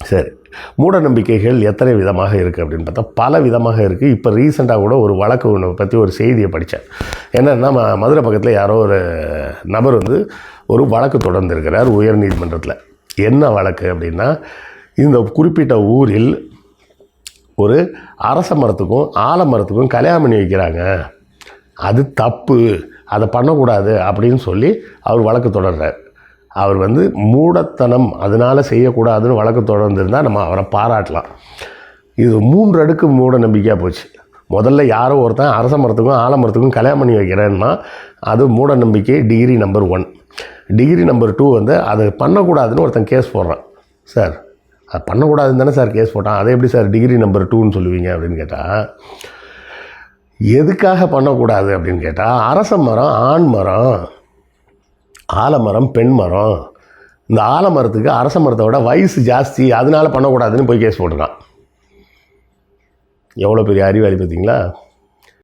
சரி. மூட நம்பிக்கைகள் எத்தனை விதமாக இருக்குது அப்படின்னு பார்த்தா பல விதமாக இருக்குது இப்போ ரீசெண்டாக கூட ஒரு வழக்கு ஒன்று பற்றி ஒரு செய்தியை படித்தேன் என்னன்னா மதுரை பக்கத்தில் யாரோ ஒரு நபர் வந்து ஒரு வழக்கு தொடர்ந்துருக்கிறார் உயர் நீதிமன்றத்தில். என்ன வழக்கு அப்படின்னா இந்த குறிப்பிட்ட ஊரில் ஒரு அரச மரத்துக்கும் ஆலமரத்துக்கும் கல்யாணம் பண்ணி வைக்கிறாங்க. அது தப்பு. அதை பண்ணக்கூடாது அப்படின்னு சொல்லி அவர் வழக்கு தொடர்றார். அவர் வந்து மூடத்தனம் அதனால் செய்யக்கூடாதுன்னு வழக்கு தொடர்ந்துருந்தால் நம்ம அவரை பாராட்டலாம். இது மூன்று அடுக்கு மூட நம்பிக்கையாக போச்சு. முதல்ல யாரோ ஒருத்தன் அரச மரத்துக்கும் ஆலமரத்துக்கும் கல்யாணம் பண்ணி வைக்கிறேன்னா அது மூட நம்பிக்கை degree number one degree number two வந்து அது பண்ணக்கூடாதுன்னு ஒருத்தன் கேஸ் போடுறான். சார் அது பண்ணக்கூடாதுன்னு தானே சார் கேஸ் போட்டான். அதை எப்படி சார் டிகிரி நம்பர் டூன்னு சொல்லுவீங்க அப்படின்னு கேட்டால் எதுக்காக பண்ணக்கூடாது அப்படின்னு கேட்டால் அரச மரம் ஆண் மரம் ஆலமரம் பெண் மரம். இந்த ஆலமரத்துக்கு அரச மரத்தை விட வயசு ஜாஸ்தி அதனால் பண்ணக்கூடாதுன்னு போய் கேஸ் போட்டிருக்கான். எவ்வளோ பெரிய அறிவாளி பார்த்தீங்களா?